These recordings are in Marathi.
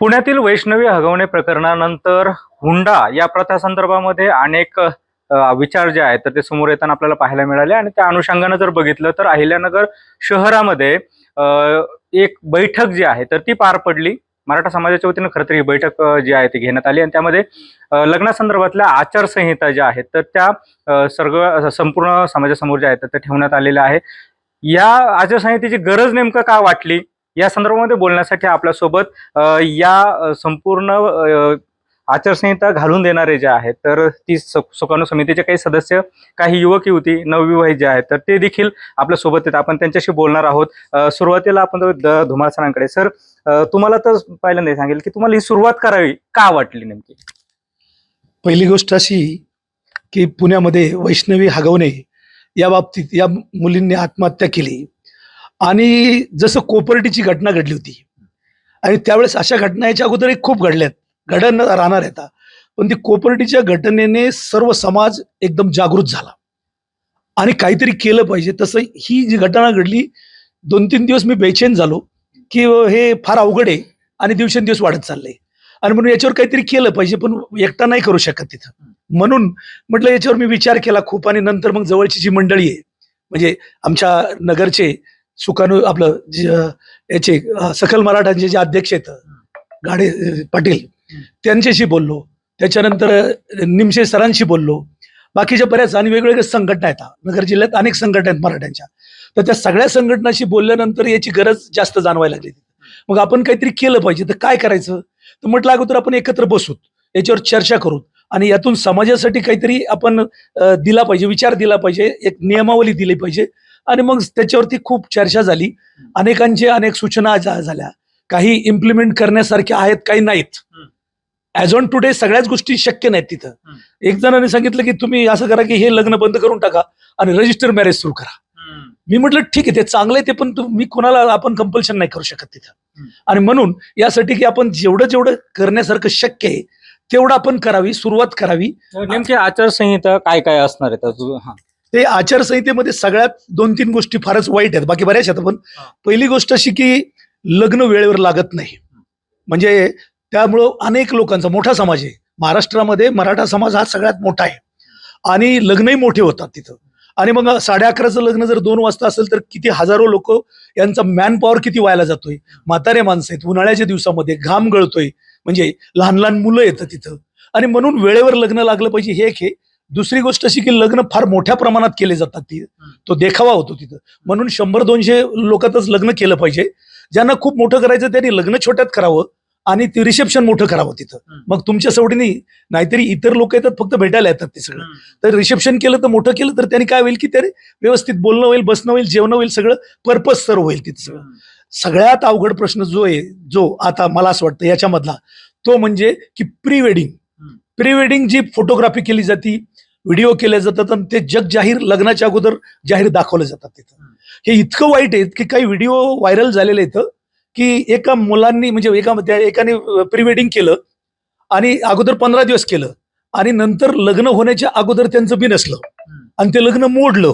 पुण्यातील वैष्णवी हगवणे प्रकरणानंतर हुंडा या प्रथासंदर्भामध्ये अनेक विचार जे आहेत तर ते समोर येताना आपल्याला पाहायला मिळाले. आणि त्या अनुषंगानं जर बघितलं तर अहिल्यानगर शहरामध्ये एक बैठक जी आहे तर ती पार पडली. मराठा समाजाच्या वतीनं खरं तर ही बैठक जी आहे ती घेण्यात आली. आणि त्यामध्ये लग्नासंदर्भातल्या आचारसंहिता ज्या आहेत तर त्या सर्व संपूर्ण समाजासमोर ज्या आहेत त्या ठेवण्यात आलेल्या आहे या आचारसंहितेची गरज नेमकं का वाटली? या संदर्भामध्ये बोलण्यासाठी आपल्यासोबत या संपूर्ण आचारसंहिता घालून देणारे जे आहेत तर ती सुकाणू समितीचे काही सदस्य काही युवक युवती नवविवाहित जे आहेत तर ते देखील आपल्यासोबत आहेत. आपण त्यांच्याशी बोलणार आहोत. सुरुवातीला आपण जाऊ धुमाळ सरांकडे सर तुम्हाला तर पहिल्यांदा सांगेल की तुम्हाला ही सुरुवात करावी का वाटली नेमकी? पहिली गोष्ट अशी की पुण्यामध्ये वैष्णवी हगवणे या बाबतीत या मुलींनी आत्महत्या केली. आणि जसं कोपर्टीची घटना घडली होती. आणि त्यावेळेस अशा घटना याच्या अगोदर खूप घडल्यात. घडण राहणार आहेत. पण ती कोपर्टीच्या घटनेने सर्व समाज एकदम जागृत झाला. आणि काहीतरी केलं पाहिजे. तसं ही जी घटना घडली दोन तीन दिवस मी बेचैन झालो की हे फार अवघड आहे आणि दिवसेंदिवस वाढत चाललंय. आणि म्हणून याच्यावर काहीतरी केलं पाहिजे पण एकटा नाही करू शकत तिथं. म्हणून म्हटलं याच्यावर मी विचार केला खूप आणि नंतर मग जवळची जी मंडळी आहे म्हणजे आमच्या नगरचे सुकानू आपलं याचे सकल मराठांचे जे अध्यक्ष आहेत गाडे पाटील त्यांच्याशी बोललो. त्याच्यानंतर निमशे सरांशी बोललो. बाकीच्या बऱ्याच आणि वेगवेगळ्या संघटना आहेत. नगर जिल्ह्यात अनेक संघटना आहेत मराठ्यांच्या. तर त्या सगळ्या संघटनाशी बोलल्यानंतर याची गरज जास्त जाणवायला लागली. मग आपण काहीतरी केलं पाहिजे. तर काय करायचं? तर म्हटलं अगोदर आपण एकत्र बसूत. याच्यावर चर्चा करू आणि यातून समाजासाठी काहीतरी आपण दिला पाहिजे विचार दिला पाहिजे. एक नियमावली दिली पाहिजे. आणि मग त्याच्यावरती खूप चर्चा झाली. अनेकांचे अनेक सूचना झाल्या. काही इम्प्लिमेंट करण्यासारख्या आहेत काही नाहीत. ऍज ऑन टुडे सगळ्याच गोष्टी शक्य नाहीत तिथं. एक जणांनी सांगितलं की तुम्ही असं करा की हे लग्न बंद करून टाका आणि रजिस्टर मॅरेज सुरू करा. मी म्हटलं ठीक आहे ते चांगलं आहे ते पण मी कोणाला आपण कंपल्शन नाही करू शकत तिथं. आणि म्हणून यासाठी की आपण जेवढं जेवढं करण्यासारखं शक्य आहे तेवढं आपण करावी सुरुवात करावी. नेमकी आचारसंहिता काय काय असणार आहे? हा. ते आचारसंहितेमध्ये सगळ्यात दोन तीन गोष्टी फारच वाईट आहेत. बाकी बऱ्याच आहेत पण हा. पहिली गोष्ट अशी की लग्न वेळेवर लागत नाही. म्हणजे त्यामुळं अनेक लोकांचा मोठा समाज आहे. महाराष्ट्रामध्ये मराठा समाज हा सगळ्यात मोठा आहे. आणि लग्नही मोठे होतात तिथं. आणि मग साडे अकराचं लग्न जर दोन वाजता असेल तर किती हजारो लोक यांचा मॅन पॉवर किती व्हायला जातोय? म्हातारे माणसं आहेत उन्हाळ्याच्या दिवसामध्ये घाम गळतोय. म्हणजे लहान लहान मुलं येतं तिथं. आणि म्हणून वेळेवर लग्न लागलं पाहिजे हे एक आहे दुसरी गोष्ट अशी की लग्न फार मोठ्या प्रमाणात केले जातात ती. तो देखावा होतो तिथं. म्हणून शंभर दोनशे लोकातच लग्न केलं पाहिजे. ज्यांना खूप मोठं करायचं त्यांनी लग्न छोट्यात करावं आणि ते रिसेप्शन मोठं करावं तिथं. मग तुमच्या सवडीने नाहीतरी इतर लोक येतात फक्त भेटायला येतात ते सगळं. तर रिसेप्शन केलं तर मोठं केलं तर त्यांनी काय होईल की त्याने व्यवस्थित बोलणं होईल बसणं होईल जेवण होईल सगळं पर्पज सर्व होईल तिथं सगळं. सगळ्यात अवघड प्रश्न जो आहे जो आता मला असं वाटतं याच्यामधला तो म्हणजे की प्री वेडिंग. प्री वेडिंग जी फोटोग्राफी केली जाती व्हिडिओ केले जातात आणि ते जग जाहीर लग्नाच्या अगोदर जाहीर दाखवले जातात तिथं. हे इतकं वाईट आहे की काही व्हिडिओ व्हायरल झालेले आहेत की एका मुलांनी म्हणजे एका त्या एकाने प्री वेडिंग केलं आणि अगोदर पंधरा दिवस केलं आणि नंतर लग्न होण्याच्या अगोदर त्यांचं बी नसलं आणि ते लग्न मोडलं.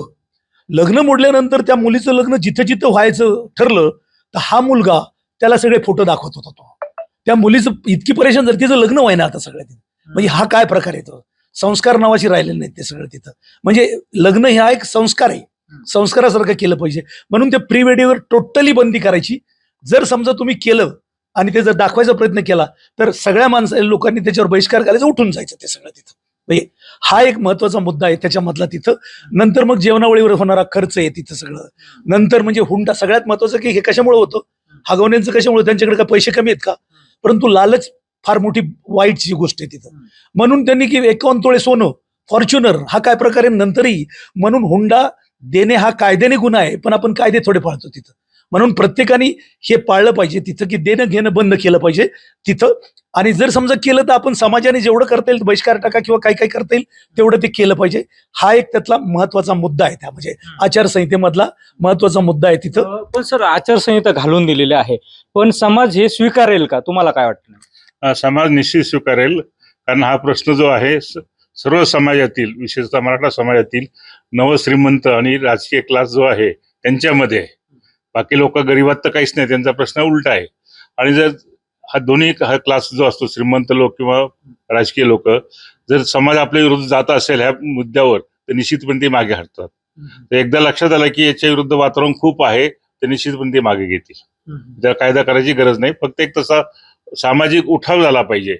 लग्न मोडल्यानंतर त्या मुलीचं लग्न जिथं जिथं व्हायचं ठरलं तर हा मुलगा त्याला सगळे फोटो दाखवत होता तो. त्या मुलीचं इतकी परेशान जर तिचं लग्न व्हायना आता सगळ्या म्हणजे हा काय प्रकार येतो संस्कार नावाची राहिले नाहीत ते सगळं तिथं. म्हणजे लग्न हा एक संस्कार आहे. संस्कारासारखं केलं पाहिजे. म्हणून ते प्री वेडिंगवर टोटली बंदी करायची. जर समजा तुम्ही केलं आणि ते जर दाखवायचा प्रयत्न केला तर सगळ्या माणसं लोकांनी त्याच्यावर बहिष्कार करायचा उठून जायचं ते सगळं तिथं. म्हणजे हा एक महत्त्वाचा मुद्दा आहे त्याच्यामधला तिथं. नंतर मग जेवणावळीवर होणारा खर्च आहे तिथं सगळं. नंतर म्हणजे हुंडा सगळ्यात महत्वाचं की हे कशामुळे होतं? हागवण्यांचं कशामुळे त्यांच्याकडे काय पैसे कमी आहेत का? परंतु लालच फार मोठी वाईटची गोष्ट आहे तिथं. म्हणून त्यांनी की एकावन्न तोळे सोनं फॉर्च्युनर हा काय प्रकार नंतरही म्हणून हुंडा देणे हा कायद्याने गुन्हा आहे पण आपण कायदे थोडे पाळतो तिथं. म्हणून प्रत्येकाने हे पाळलं पाहिजे तिथं की देणं घेणं बंद केलं पाहिजे तिथं. आणि जर समजा केलं तर आपण समाजाने जेवढं करता येईल बहिष्कार टाका किंवा काय काय करता येईल तेवढं ते केलं पाहिजे. हा एक त्यातला महत्त्वाचा मुद्दा आहे त्या म्हणजे आचारसंहितेमधला महत्त्वाचा मुद्दा आहे तिथं. पण सर आचारसंहिता घालून दिलेली आहे. पण समाज हे स्वीकारेल का? तुम्हाला काय वाटतं? समाज निश्चित स्वीकारेल. कारण हा प्रश्न जो आहे सर्व समाजातील विशेषतः मराठा समाजातील नवश्रीमंत आणि राजकीय क्लास जो आहे त्यांच्यामध्ये. बाकी लोक गरीबात तर काहीच नाही त्यांचा प्रश्न उलटा आहे. आणि जर हा दोन्ही हा क्लास जो असतो श्रीमंत लोक किंवा राजकीय लोक जर समाज आपल्या विरुद्ध जात असेल ह्या मुद्द्यावर तर निश्चितपणे ते मागे हटतात. तर एकदा लक्षात आलं की याच्या विरुद्ध वातावरण खूप आहे तर निश्चितपणे ते मागे घेतील. त्याला कायदा करायची गरज नाही फक्त एक तसा सामाजिक उठाव झाला पाहिजे.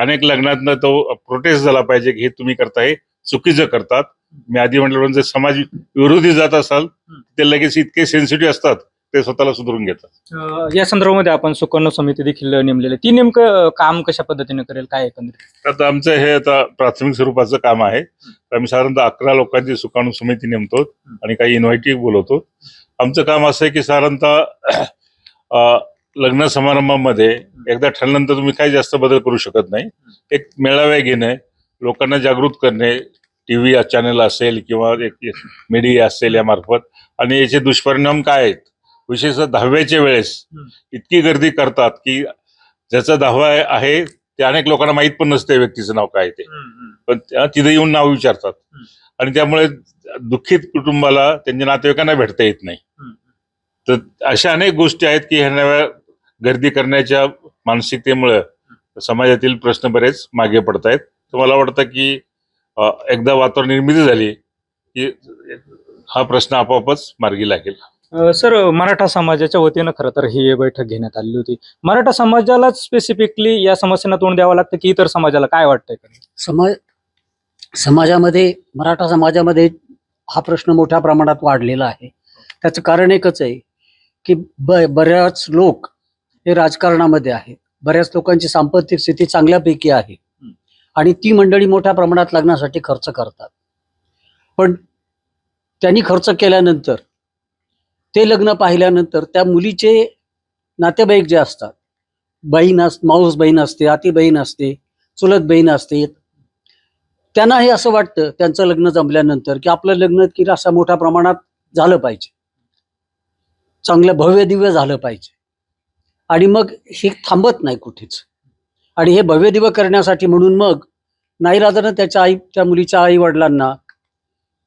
अनेक लग्नातनं तो प्रोटेस्ट झाला पाहिजे की हे तुम्ही करताय चुकीचं करतात. मी आधी म्हटलं जर समाज विरोधी जात असाल ते लगेच इतके सेन्सिटिव्ह असतात ते स्वतःला सुधारून घेतात. या संदर्भामध्ये आपण सुकर्ण समिती देखील नेमलेली. ती नेमकं काम कशा पद्धतीने करेल काय एकंदरीत? आता आमचं हे आता प्राथमिक स्वरूपाचं काम आहे. आम्ही साधारणतः अकरा लोकांची सुकाणू समिती नेमतो आणि काही इन्व्हायटी बोलवतो. आमचं काम असं आहे की साधारणतः लग्न समारंभामध्ये एकदा ठरल्यानंतर तुम्ही काही जास्त बदल करू शकत नाही. एक मेळावे घेणे लोकांना जागृत करणे टी व्ही चॅनल असेल किंवा एक मीडिया असेल यामार्फत. आणि याचे दुष्परिणाम काय आहेत? विशेषतः दहाव्याच्या वेळेस इतकी गर्दी करतात की ज्याचा दहावा आहे ते अनेक लोकांना माहीत पण नसते व्यक्तीचं नाव काय ते. पण तिथे येऊन नाव विचारतात. आणि त्यामुळे दुःखित कुटुंबाला त्यांच्या नातेवाईकांना भेटता येत नाही. तर अशा अनेक गोष्टी आहेत की ह्या नव्या गर्दी करण्याच्या मानसिकतेमुळे समाजातील प्रश्न बरेच मागे पडत आहेत तर मला वाटतं की एकदा वातावरण निर्मिती झाली की हा प्रश्न आपोआपच मार्गी लागेल? सर मराठा समाजाच्या वतीनं खरं तर ही बैठक घेण्यात आली होती. मराठा समाजाला स्पेसिफिकली या समस्यांना तोंड द्यावं लागतं की इतर समाजाला काय वाटतंय? समाज समाजामध्ये मराठा समाजामध्ये हा प्रश्न मोठ्या प्रमाणात वाढलेला आहे. त्याचं कारण एकच आहे की ब बऱ्याच लोक हे राजकारणामध्ये आहेत बऱ्याच लोकांची सांपत्तिक स्थिती चांगल्यापैकी आहे. आणि ती मंडळी मोठ्या प्रमाणात लग्नासाठी खर्च करतात. पण त्यांनी खर्च केल्यानंतर ते लग्न पाहिल्यानंतर त्या मुलीचे नातेवाईक जे असतात बहीण अस माऊस बहीण असते आती बहीण असते चुलत बहीण असते त्यांना हे असं वाटतं त्यांचं लग्न जमल्यानंतर की आपलं लग्न की असं मोठ्या प्रमाणात झालं पाहिजे. चांगलं भव्य दिव्य झालं पाहिजे. आणि मग ही थांबत नाही कुठेच. आणि हे भव्य दिव्य करण्यासाठी म्हणून मग नाईलाजानं त्याच्या आई त्या मुलीच्या आई वडिलांना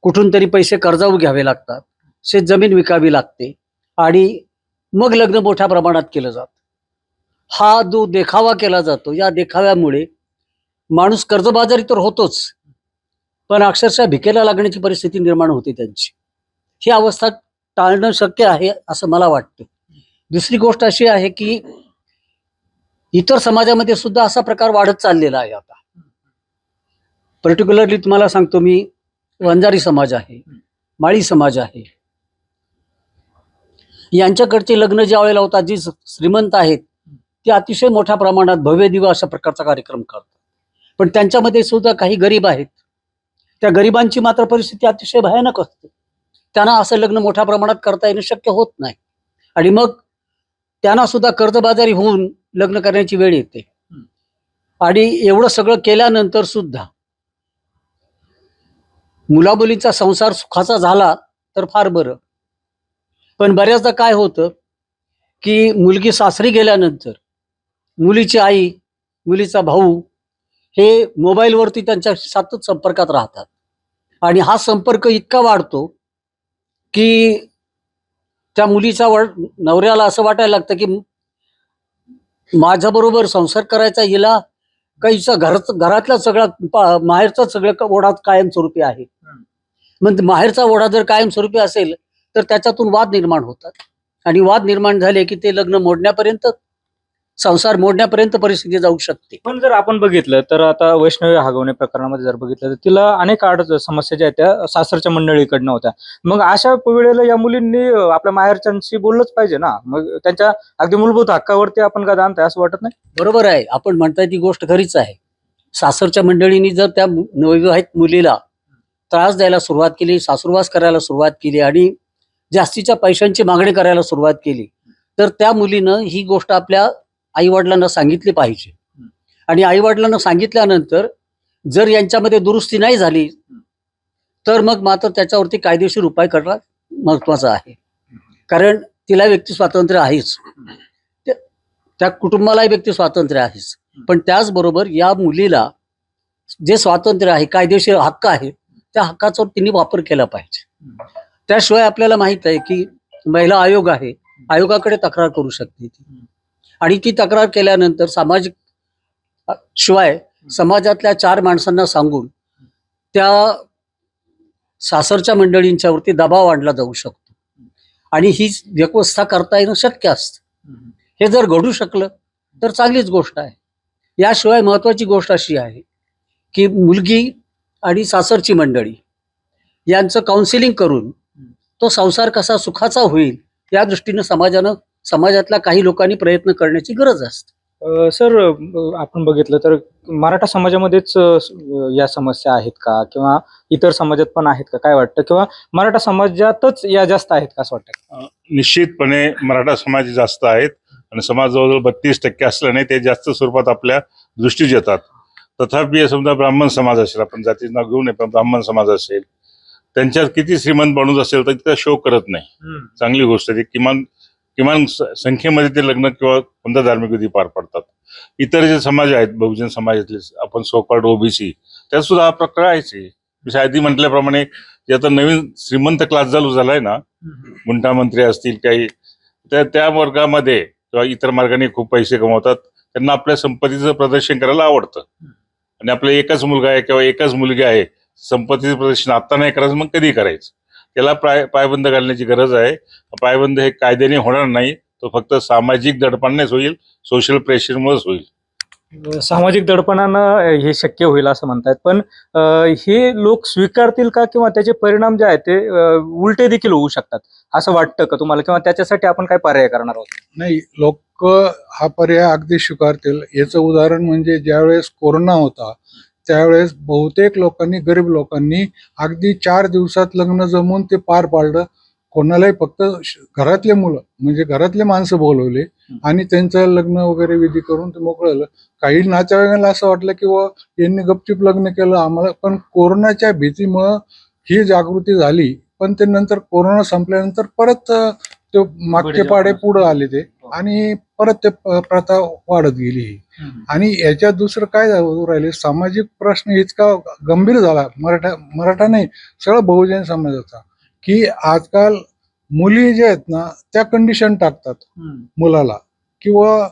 कुठून तरी पैसे कर्जाऊ घ्यावे लागतात. शेत जमीन विकावी लागते. आणि मग लग्न मोठ्या प्रमाणात केलं जातं. हा जो देखावा केला जातो या देखाव्यामुळे माणूस कर्जबाजारी तर होतोच. पण अक्षरशः भिकेला लागण्याची परिस्थिती निर्माण होते त्यांची. ही अवस्था टाळणं शक्य आहे असं मला वाटतं. दुसरी गोष्ट अशी आहे की इतर समाजामध्ये सुद्धा असा प्रकार वाढत चाललेला आहे आता. पर्टिक्युलरली तुम्हाला सांगतो मी वंजारी समाज आहे माळी समाज आहे. यांच्याकडचे लग्न ज्या वेळेला होतात जी श्रीमंत आहेत ते अतिशय मोठ्या प्रमाणात भव्य दिव्य अशा प्रकारचा कार्यक्रम करतात. पण त्यांच्यामध्ये सुद्धा काही गरीब आहेत. त्या गरिबांची मात्र परिस्थिती अतिशय भयानक असते. त्यांना असं लग्न मोठ्या प्रमाणात करता येणं शक्य होत नाही. आणि मग त्यांना सुद्धा कर्जबाजारी होऊन लग्न करण्याची वेळ येते. आणि एवढं सगळं केल्यानंतर सुद्धा मुलामुलींचा संसार सुखाचा झाला तर फार बरं. पण बऱ्याचदा काय होतं की मुलगी सासरी गेल्यानंतर मुलीची आई मुलीचा भाऊ हे मोबाईलवरती त्यांच्या सतत संपर्कात राहतात. आणि हा संपर्क इतका वाढतो की त्या मुलीच्या वड नवऱ्याला असं वाटायला लागतं की माझ्याबरोबर संसार करायचा हिला काहीचा घरच घरातला सगळा माहेरचा सगळं ओढा कायमस्वरूपी आहे. मग माहेरचा ओढा जर कायमस्वरूपी असेल तर त्याच्यातून वाद निर्माण होतात. आणि वाद निर्माण झाले की ते लग्न मोडण्यापर्यंत संसार मोडण्यापर्यंत परिस्थिती जाऊ शकते. पण जर आपण बघितलं तर आता वैष्णवी हागवणे प्रकरणामध्ये जर बघितलं तर तिला अनेक आड समस्या ज्या आहेत त्या सासरच्या मंडळीकडनं होत्या. मग अशा वेळेला या मुलींनी आपल्या माहेरच्यांशी बोललंच पाहिजे ना? मग त्यांच्या अगदी मूलभूत हक्कावरती आपण का आणताय असं वाटत नाही? बरोबर आहे. आपण म्हणताय ती गोष्ट खरीच आहे. सासरच्या मंडळींनी जर त्या नवविवाहित मुलीला त्रास द्यायला सुरुवात केली सासुरवास करायला सुरुवात केली आणि जास्तीच्या पैशांची मागणी करायला सुरुवात केली तर त्या मुलीनं ही गोष्ट आपल्या आईवडिलांना सांगितली पाहिजे. आणि आईवडिलांना सांगितल्यानंतर जर यांच्यामध्ये दुरुस्ती नाही झाली तर मग मात्र त्याच्यावरती कायदेशीर उपाय करणं महत्त्वाचा आहे. कारण तिला व्यक्ती स्वातंत्र्य आहेच. त्या- त्या कुटुंबालाही व्यक्ती स्वातंत्र्य आहेच. पण त्याचबरोबर या मुलीला जे स्वातंत्र्य आहे कायदेशीर हक्क आहे त्या हक्काचा तिने वापर केला पाहिजे. त्याशिवाय आपल्याला माहीत आहे की महिला आयोग आहे. आयोगाकडे तक्रार करू शकते ती. आणि ती तक्रार केल्यानंतर सामाजिक शिवाय समाजातल्या चार माणसांना सांगून त्या सासरच्या मंडळींच्यावरती दबाव आणला जाऊ शकतो. आणि ही व्यवस्था करता येणं शक्य असतं. हे जर घडू शकलं तर चांगलीच गोष्ट आहे. याशिवाय महत्त्वाची गोष्ट अशी आहे की मुलगी आणि सासरची मंडळी यांचं काउन्सिलिंग करून तो संसार कसा सुखाचा होईल या दृष्टीनं समाजानं समाजातल्या काही लोकांनी प्रयत्न करण्याची गरज असते. अ, सर अ, आपण बघितलं तर मराठा समाजामध्येच अ, स- अ, या समस्या आहेत का? किंवा इतर समाजात पण आहेत का? काय वाटतं? किंवा मराठा समाजातच या जास्त आहेत का असं वाटतं? निश्चितपणे मराठा समाज जास्त आहेत आणि समाज जवळजवळ बत्तीस टक्के असल्याने ते जास्त स्वरूपात आपल्या दृष्टीस येतात. तथापि समजा ब्राह्मण समाज असेल आपण जातीचं नाव घेऊ नये पण ब्राह्मण समाज असेल त्यांच्यात किती श्रीमंत माणूस असेल तर तिथं शोक करत नाही. चांगली गोष्ट आहे. ती किमान किमान संख्येमध्ये ते लग्न किंवा कोणत्या धार्मिक विधी पार पडतात. इतर जे समाज आहेत बहुजन समाजातले आपण सोकॉल्ड ओबीसी त्यात सुद्धा हा प्रकार आहेच. आहे. आधी म्हटल्याप्रमाणे जे आता नवीन श्रीमंत क्लास चालू झालाय ना गुंठा मंत्री असतील काही त्या त्या वर्गामध्ये किंवा इतर मार्गाने खूप पैसे कमवतात त्यांना आपल्या संपत्तीचं प्रदर्शन करायला आवडतं. आणि आपला एकच मुलगा आहे किंवा एकच मुलगी आहे संपत्तीचं प्रदर्शन आता नाही करायचं मग कधी करायचं? त्याला पाय पायबंद घालण्याची गरज आहे. पायबंद हे कायद्याने होणार नाही. तो फक्त सामाजिक दडपणानेच होईल सोशल प्रेशरमुळेच होईल. सामाजिक दडपणानं हे शक्य होईल असं म्हणतात पण हे लोक स्वीकारतील का किंवा त्याचे परिणाम जे आहेत ते उलटे देखील होऊ शकतात असं वाटतं का तुम्हाला? किंवा त्याच्यासाठी आपण काय पर्याय करणार आहोत? नाही लोक हा पर्याय अगदी स्वीकारतील. याचं उदाहरण म्हणजे ज्यावेळेस कोरोना होता त्यावेळेस बहुतेक लोकांनी गरीब लोकांनी अगदी चार दिवसात लग्न जमवून ते पार पाडलं. कोणालाही फक्त घरातले मुलं म्हणजे घरातले माणसं बोलवले आणि त्यांचं लग्न वगैरे विधी करून ते मोकळलं. काही नातेवाईकांना असं वाटलं की व यांनी गपचूप लग्न केलं. आम्हाला पण कोरोनाच्या भीतीमुळं ही जागृती झाली. पण ते नंतर कोरोना संपल्यानंतर परत ते मागचे पाडे पुढे आले ते. आणि परत ते प्रथा वाढत गेली. आणि याच्यात दुसरं काय राहिले? सामाजिक प्रश्न इतका गंभीर झाला. मराठा मराठा नाही सगळं बहुजन समाजाचा. की आजकाल मुली ज्या आहेत ना त्या कंडिशन टाकतात मुलाला. किंवा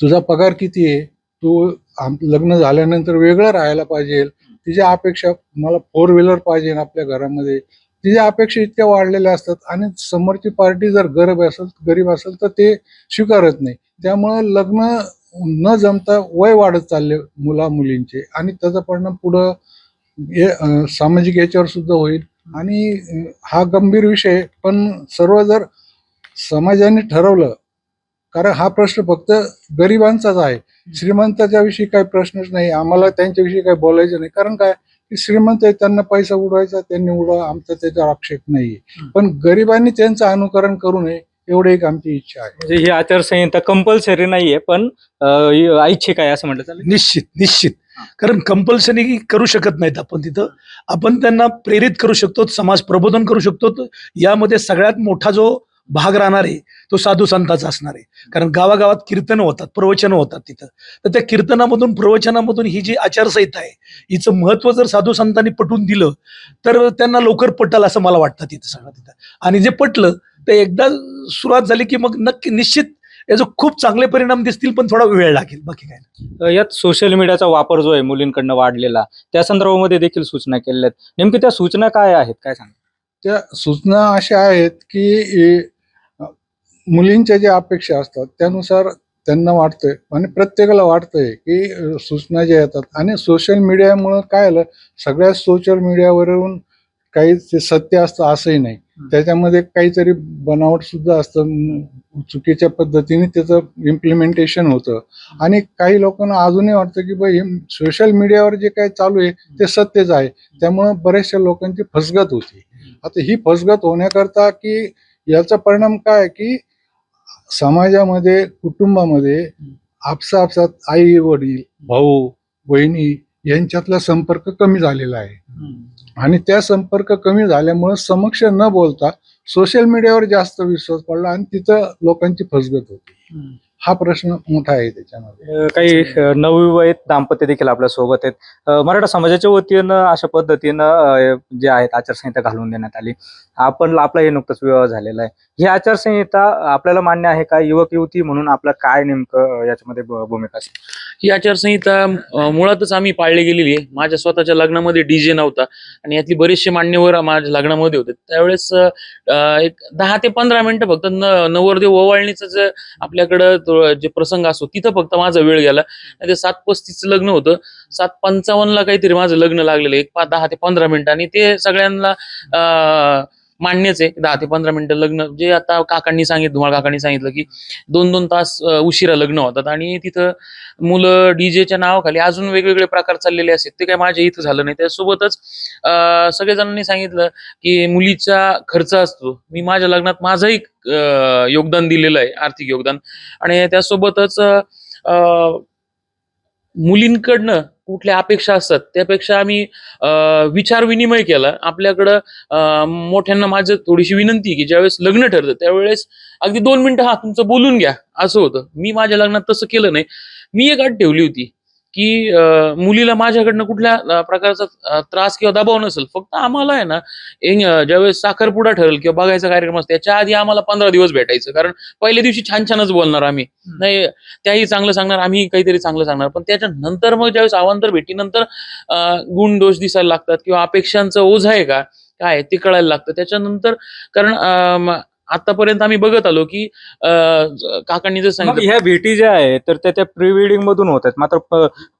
तुझा पगार किती आहे? तू लग्न झाल्यानंतर वेगळं राहायला पाहिजे. तिच्या अपेक्षा मला फोर व्हीलर पाहिजे आपल्या घरामध्ये. तिच्या अपेक्षा इतक्या वाढलेल्या असतात आणि समोरची पार्टी जर गरीब असेल गरीब असेल तर ते स्वीकारत नाही. त्यामुळं लग्न न जमता वय वाढत चालले मुला मुलींचे आणि त्याचा परिणाम पुढं हे, सामाजिक याच्यावर सुद्धा होईल. आणि हा गंभीर विषय पण सर्व जर समाजाने ठरवलं कारण हा प्रश्न फक्त गरिबांचाच आहे. श्रीमंताच्या विषयी काही प्रश्नच नाही आम्हाला त्यांच्याविषयी काही बोलायचं नाही. कारण काय? श्रीमंत आहे त्यांना पैसा उडवायचा त्यांनी उडवा आमचा त्याच्यावर आक्षेप नाहीये. पण गरिबांनी त्यांचं अनुकरण करू नये एवढी एक आमची इच्छा आहे. म्हणजे ही आचारसंहिता कंपल्सरी नाहीये पण ही ऐच्छिक आहे असं म्हटलं चालेल. निश्चित निश्चित. कारण कंपल्सरी करू शकत नाहीत आपण तिथं. आपण त्यांना प्रेरित करू शकतो समाज प्रबोधन करू शकतो. यामध्ये सगळ्यात मोठा जो भाग राहणार आहे तो साधू संतांचा असणार. आहे कारण गावागावात कीर्तन होतात प्रवचनं होतात तिथं. तर त्या कीर्तनामधून प्रवचनामधून ही जी आचारसंहिता आहे हिचं महत्त्व जर साधू संतांनी पटवून दिलं तर त्यांना लवकर पटल असं मला वाटतं तिथं सगळं तिथं. आणि जे पटलं तर एकदा सुरुवात झाली की मग नक्की निश्चित याचे खूप चांगले परिणाम दिसतील पण थोडा वेळ लागेल बाकी काय यात सोशल मीडियाचा वापर जो आहे मुलींकडनं वाढलेला त्या संदर्भामध्ये देखील सूचना केलेल्या आहेत. नेमकी त्या सूचना काय आहेत? काय सांग त्या सूचना अशा आहेत की मुलींच्या ज्या अपेक्षा असतात त्यानुसार त्यांना वाटतंय आणि प्रत्येकाला वाटतंय की सूचना ज्या येतात आणि सोशल मीडियामुळं काय आलं? सगळ्या सोशल मीडियावरून काही ते सत्य असतं असंही नाही. त्याच्यामध्ये काहीतरी बनावट सुद्धा असतं. चुकीच्या पद्धतीने त्याचं इम्प्लिमेंटेशन होतं. आणि काही लोकांना अजूनही वाटतं की बाई सोशल मीडियावर जे काही चालू आहे ते सत्यच आहे. त्यामुळं बऱ्याचशा लोकांची फसगत होती. आता ही फसगत होण्याकरता की याचा परिणाम काय की समाजामध्ये कुटुंबामध्ये आपसा आपसात आई वडील भाऊ बहिणी यांच्यातला संपर्क कमी झालेला आहे. आणि त्या संपर्क कमी झाल्यामुळे समक्ष न बोलता सोशल मीडियावर जास्त विश्वास पडला आणि तिथं लोकांची फसगत होती. हा प्रश्न मोठा आहे त्याच्यामध्ये. अ, काही अ, नवविवाहित दाम्पत्य देखील आपल्यासोबत आहेत. अ, मराठा समाजाच्या वतीनं अशा पद्धतीनं अ, जे आहेत आचारसंहिता घालून देण्यात आली. आपण आपला हे नुकताच विवाह झालेला आहे. ही आचारसंहिता आपल्याला मान्य आहे का? युवक युवती म्हणून आपलं काय नेमकं अ, याच्यामध्ये भ- भूमिका असेल ही आचारसंहिता अं, मुळातच आम्ही पाळली गेलेली आहे. माझ्या स्वतःच्या लग्नामध्ये डीजे नव्हता आणि यातली बरेचसे मान्यवर माझ्या लग्नामध्ये होते. त्यावेळेस अं, एक दहा ते पंधरा मिनिटं फक्त न- नवरदेव ओवाळणीचं जे आपल्याकडं तो जे प्रसंग असतो तिथं फक्त माझा वेळ गेला. आणि ते सात पस्तीसचं लग्न होतं. सात पंचावन्नला काहीतरी माझं लग्न लागलेलं एक पा दहा ते पंधरा मिनिट. आणि ते सगळ्यांना अं, मान्यच आहे. दहा ते पंधरा मिनिटं लग्न जे आता काकांनी सांगितलं तुम्हाला काकांनी सांगितलं की दोन दोन तास उशिरा लग्न होतात आणि तिथं मुलं डीजेच्या नावाखाली अजून वेगवेगळे प्रकार चाललेले असतात ते काय माझ्या इथं झालं नाही. त्यासोबतच सगळेजणांनी सांगितलं की मुलीचा खर्च असतो. मी माझ्या लग्नात माझंही योगदान दिलेलं आहे आर्थिक योगदान. आणि त्यासोबतच मुलींकडनं कुठल्या अपेक्षा असतात त्यापेक्षा आम्ही विचार विनिमय केला. आपल्याकडं मोठ्यांना माझं थोडीशी विनंती की ज्यावेळेस लग्न ठरतं त्यावेळेस अगदी दोन मिनिटं हा तुमचं बोलून घ्या. असं होतं. मी माझ्या लग्नात तसं केलं नाही. मी एक अट ठेवली होती. की मुलीला माझ्याकडनं कुठल्या प्रकारचा त्रास किंवा दबाव नसेल फक्त आम्हाला आहे ना ज्यावेळेस साखरपुडा ठरेल किंवा बघायचा कार्यक्रम असतो त्याच्या आधी आम्हाला पंधरा दिवस भेटायचं. कारण पहिल्या दिवशी छान छानच बोलणार आम्ही. नाही त्याही चांगलं सांगणार आम्ही काहीतरी चांगलं सांगणार. पण त्याच्यानंतर मग ज्यावेळेस अवांतर भेटीनंतर गुण दोष दिसायला लागतात किंवा अपेक्षांचं ओझ आहे का काय ते कळायला लागतं. त्याच्यानंतर कारण आतापर्यंत आम्ही बघत आलो की काकांनी जर सांगितलं ह्या भेटी ज्या आहेत तर त्या त्या प्री वेडिंग मधून होत आहेत. मात्र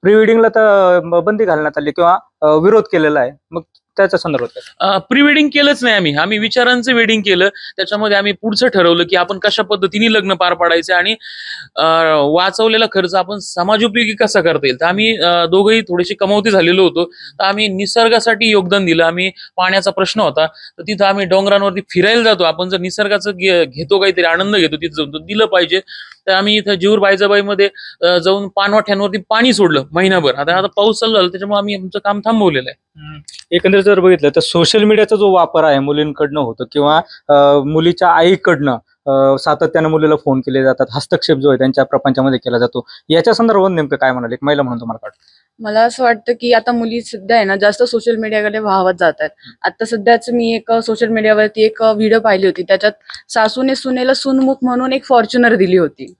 प्री वेडिंगला तर बंदी घालण्यात आली किंवा विरोध केलेला आहे. मग त्याच्या संदर्भात प्री वेडिंग केलंच नाही आम्ही. आम्ही विचारांचं वेडिंग केलं. त्याच्यामध्ये आम्ही पुढचं ठरवलं की आपण कशा पद्धतीने लग्न पार पाडायचं आणि वाचवलेला खर्च आपण समाजोपयोगी कसा करता येईल? तर आम्ही दोघंही थोडीशी कमवती झालेलो होतो. तर आम्ही निसर्गासाठी योगदान दिलं. आम्ही पाण्याचा प्रश्न होता. तर तिथं आम्ही डोंगरांवरती फिरायला जातो. आपण जर निसर्गाचं घेतो काहीतरी आनंद घेतो तिथं जाऊन दिलं पाहिजे. तर आम्ही इथं जीवर बायजाबाईमध्ये जाऊन पानवाठ्यांवरती पाणी सोडलं महिनाभर. आता आता पाऊस चालू झाला त्याच्यामुळे आम्ही आमचं काम थांबवलेलं आहे. एकंदरीत जर बघितलं तर सोशल मीडियाचा जो वापर आहे मुलींकडनं होतो किंवा मुलीच्या आईकडनं सातत्यानं मुलीला फोन केले जातात. हस्तक्षेप जो आहे त्यांच्या प्रपंचामध्ये केला जातो. याच्या संदर्भात नेमकं काय म्हणाले? एक महिला म्हणून तुम्हाला वाटतं? मला असं वाटतं की आता मुली सध्या आहे ना जास्त सोशल मीडियाकडे वाहवत जात आहेत. आता सध्याच मी एक सोशल मीडियावरती एक व्हिडिओ पाहिली होती. त्याच्यात सासूने सुनेला सुनमुख म्हणून एक फॉर्च्युनर दिली होती.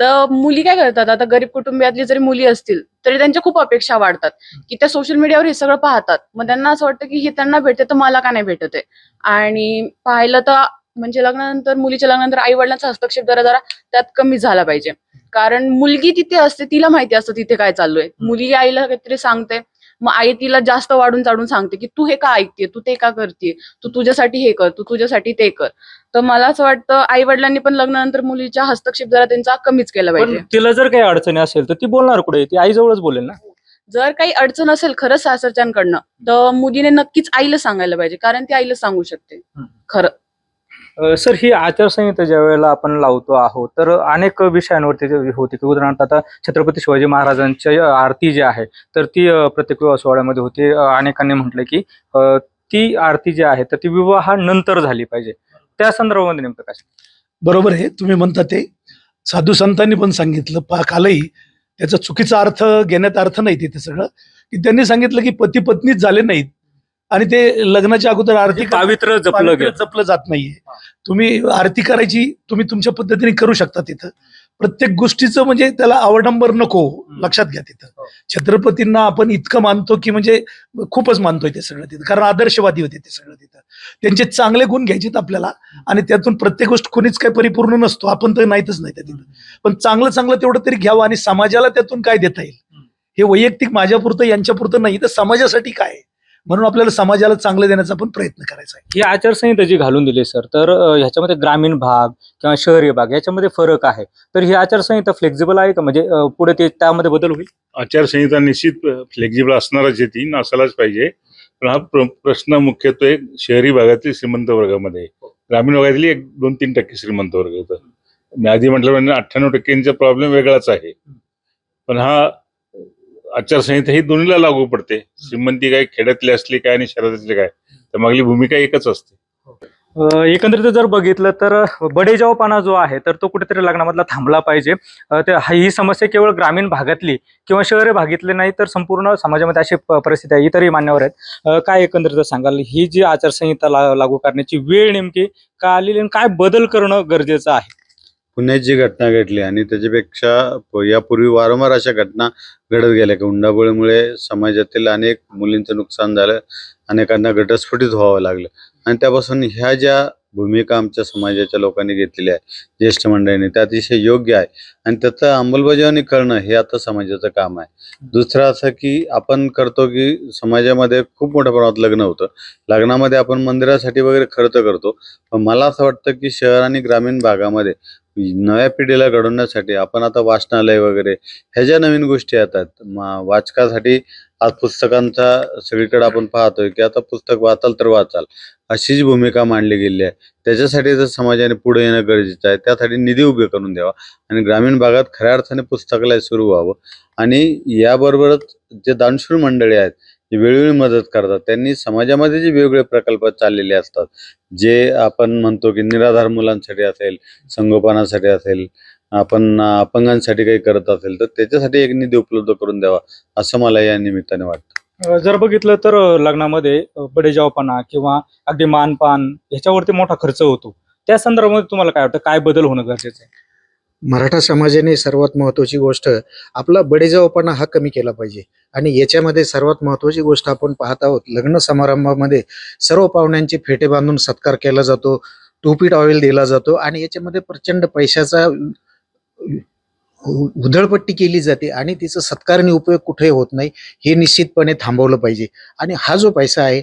तर मुली काय करतात? आता गरीब कुटुंबियातली जरी मुली असतील तरी त्यांच्या खूप अपेक्षा वाढतात. की त्या सोशल मीडियावर हे सगळं पाहतात. मग त्यांना असं वाटतं की हे त्यांना भेटते तर मला का नाही भेटत आहे? आणि पाहिलं तर म्हणजे लग्नानंतर मुलीच्या लग्नानंतर आई वडिलांचा हस्तक्षेप जरा जरा त्यात कमी झाला पाहिजे. कारण मुलगी तिथे असते तिला माहिती असतं तिथे काय चालू आहे मुलगी आईला काहीतरी सांगते. मग आई तिला जास्त वाढून चाडून सांगते की तू हे का ऐकते तू ते का करते तू तुझ्यासाठी हे कर तू तुझ्यासाठी ते कर. तर मला असं वाटतं आई वडिलांनी पण लग्नानंतर मुलीच्या हस्तक्षेप जरा त्यांचा कमीच केला पाहिजे. तिला जर काही अडचणी असेल तर ती बोलणार कुठे? ती आईजवळच बोलेल ना? जर काही अडचण असेल खरंच सासरच्यांकडनं तर मुलीने नक्कीच आईला सांगायला पाहिजे कारण ती आईला सांगू शकते. खरं. सर ही आचारसंहिता ज्या वेळेला आपण लावतो आहोत तर अनेक विषयांवरती होती की उदाहरणार्थ आता छत्रपती शिवाजी महाराजांची आरती जी आहे तर ती प्रत्येक विवाह सोहळ्यामध्ये होती. अनेकांनी म्हटलं की ती आरती जी आहे तर ती विवाहानंतर झाली पाहिजे. त्या संदर्भामध्ये नेमकं काय बरोबर आहे. तुम्ही म्हणता ते. साधू संतांनी पण सांगितलं पा कालही. त्याचा चुकीचा अर्थ घेण्यात अर्थ नाही तिथे सगळं. की त्यांनी सांगितलं की पती पत्नीच झाले नाहीत. आणि ते लग्नाच्या अगोदर आरती म्हणजे पावित्र्य जपलं पावित्र्य गेलं. जपलं जात नाहीये. तुम्ही आरती करायची तुम्ही तुमच्या पद्धतीने करू शकता तिथं. प्रत्येक गोष्टीचं म्हणजे त्याला अवडंबर नको लक्षात घ्या तिथं. छत्रपतींना आपण इतकं मानतो की म्हणजे खूपच मानतोय ते सगळं तिथं. कारण आदर्शवादी होते ते सगळं तिथं. त्यांचे चांगले गुण घ्यायचेत आपल्याला आणि त्यातून प्रत्येक गोष्ट कोणीच काही परिपूर्ण नसतो. आपण तर नाहीतच नाही त्या तिथं. पण चांगलं चांगलं तेवढं तरी घ्यावं आणि समाजाला त्यातून काय देता येईल? हे वैयक्तिक माझ्यापुरतं यांच्यापुरतं नाही. तर समाजासाठी काय? आहे? म्हणून आपल्याला समाजाला चांगलं देण्याचा पण प्रयत्न करायचा आहे. ही आचारसंहिता जी घालून दिली सर तर ह्याच्यामध्ये ग्रामीण भाग किंवा शहरी भाग याच्यामध्ये फरक आहे. तर ही आचारसंहिता फ्लेक्झिबल आहे का? म्हणजे पुढे ते त्यामध्ये बदल होईल? आचारसंहिता निश्चित फ्लेक्झिबल असणारच आहे ती नसायलाच पाहिजे. पण हा प्र- प्रश्न मुख्यत्वे शहरी भागातील श्रीमंत वर्गामध्ये. ग्रामीण भागातील एक दोन तीन टक्के श्रीमंत वर्ग येतं मी आधी म्हटल्याप्रमाणे अठ्ठ्याण्णव टक्क्यांचा प्रॉब्लेम वेगळाच आहे. पण हा आचारसंहिता ही दोन्हीला लागू पडते. श्रीमंती काय खेड्यातली असली काय आणि शहरातली काय तर मागली भूमिका एकच असते. अ, एकंदरीत जर बघितलं तर बडेजावपणा जो आहे तर तो कुठेतरी लग्नामधला थांबला पाहिजे. अ, ते हा- ही समस्या केवळ ग्रामीण भागातली किंवा शहरे भागातली नाही तर संपूर्ण समाजामध्ये अशी प- परिस्थिती आहे इतरही मान्यवर आहेत. अ, काय एकंदरीत सांगाल ही जी आचारसंहिता ला- लागू करण्याची वेळ नेमकी का आलेली आणि काय बदल करणं गरजेचं आहे? पुण्यात जी घटना घडली आणि त्याच्यापेक्षा यापूर्वी वारंवार अशा घटना घडत गेल्या की हुंडाबळीमुळे समाजातील अनेक मुलींचं नुकसान झालं अनेकांना घटस्फोटित व्हावं लागलं. आणि त्यापासून ह्या ज्या भूमिका आमच्या समाजाच्या लोकांनी घेतलेल्या आहे ज्येष्ठ मंडळींनी त्या अतिशय योग्य आहे. आणि त्याचं अंमलबजावणी करणं हे आता समाजाचं काम आहे. दुसरं असं की आपण करतो की समाजामध्ये खूप मोठ्या प्रमाणात लग्न होतं. लग्नामध्ये आपण मंदिरासाठी वगैरे खर्च करतो. पण मला असं वाटतं की शहर आणि ग्रामीण भागामध्ये नव्या पिढीला घडवण्यासाठी आपण आता वाचनालय वगैरे ह्या ज्या नवीन गोष्टी येतात वाचकासाठी आज पुस्तकांचा सगळीकडे आपण पाहतोय की आता पुस्तक वाचाल तर वाचाल अशीच भूमिका मांडली गेली आहे त्याच्यासाठी जर समाजाने पुढे येणं गरजेचं आहे त्यासाठी निधी उभे करून द्यावा आणि ग्रामीण भागात खऱ्या अर्थाने पुस्तकालय सुरू व्हावं. आणि याबरोबरच जे दानशूर मंडळी आहेत जे वेळोवेळी मदत करतात त्यांनी समाजामध्ये जे वेगवेगळे प्रकल्प चाललेले असतात जे आपण म्हणतो की निराधार मुलांसाठी असेल संगोपनासाठी असेल आपण अपंगांसाठी काही करत असेल तर त्याच्यासाठी एक निधी उपलब्ध करून द्यावा असं मला या निमित्ताने वाटतं. जर बघितलं तर लग्नामध्ये बडेजावपणा किंवा अगदी मानपान ह्याच्यावरती मोठा खर्च होतो. त्या संदर्भामध्ये तुम्हाला काय वाटतं? काय बदल होणं गरजेचं आहे? मराठा समाजाने सर्वात महत्त्वाची गोष्ट आपला बडेजावपणा हा कमी केला पाहिजे. आणि याच्यामध्ये सर्वात महत्त्वाची गोष्ट आपण पाहत आहोत लग्न समारंभामध्ये सर्व पाहुण्यांचे फेटे बांधून सत्कार केला जातो टोपीट ऑइल दिला जातो आणि याच्यामध्ये प्रचंड पैशाचा उधळपट्टी केली जाते आणि तिचा सत्कारणी उपयोग कुठे होत नाही हे निश्चितपणे थांबवलं पाहिजे. आणि हा जो पैसा आहे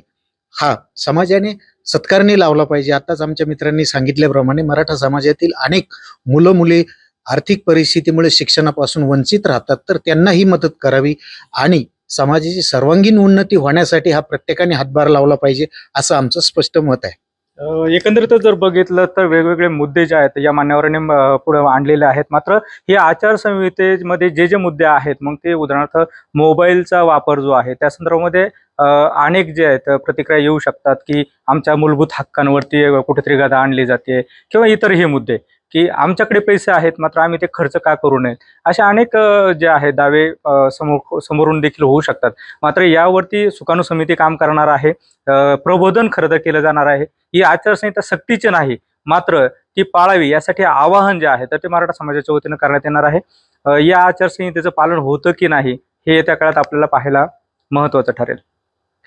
हा समाजाने सत्कारणी लावला पाहिजे. आताच आमच्या मित्रांनी सांगितल्याप्रमाणे मराठा समाजातील अनेक मुलं मुली आर्थिक परिस्थितीमुळे शिक्षणापासून वंचित राहतात तर त्यांनाही मदत करावी आणि समाजाची सर्वांगीण उन्नती होण्यासाठी हा प्रत्येकाने हातभार लावला पाहिजे असं आमचं स्पष्ट मत आहे. एकंदरीत जर बघितलं तर वेगवेगळे मुद्दे जे आहेत या मान्यवरांनी पुढे आणलेले आहेत. मात्र हे आचारसंहितेमध्ये जे जे मुद्दे आहेत मग ते उदाहरणार्थ मोबाईलचा वापर जो आहे त्या संदर्भामध्ये अनेक जे आहेत प्रतिक्रिया येऊ शकतात की आमच्या मूलभूत हक्कांवरती कुठेतरी गदा आणली जाते किंवा इतरही मुद्दे. की आमच्याकडे पैसे आहेत मात्र आम्ही ते खर्च का करू नयेत असे अनेक जे आहे दावे समोर समोरून देखील होऊ शकतात. मात्र यावरती सुकाणू समिती काम करणार आहे. प्रबोधन खरं तर केलं जाणार आहे. ही आचारसंहिता सक्तीची नाही मात्र ती पाळावी यासाठी आवाहन जे आहे तर ते मराठा समाजाच्या वतीनं करण्यात येणार आहे. या आचारसंहितेचं पालन होतं की नाही हे येत्या काळात आपल्याला पाहायला महत्वाचं ठरेल.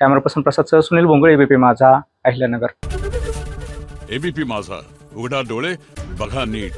कॅमेरा पर्सन प्रसादसह सुनील बोंगळे एबीपी माझा अहिल्यानगर. एबीपी माझा. उघडा डोळे बघा नीट.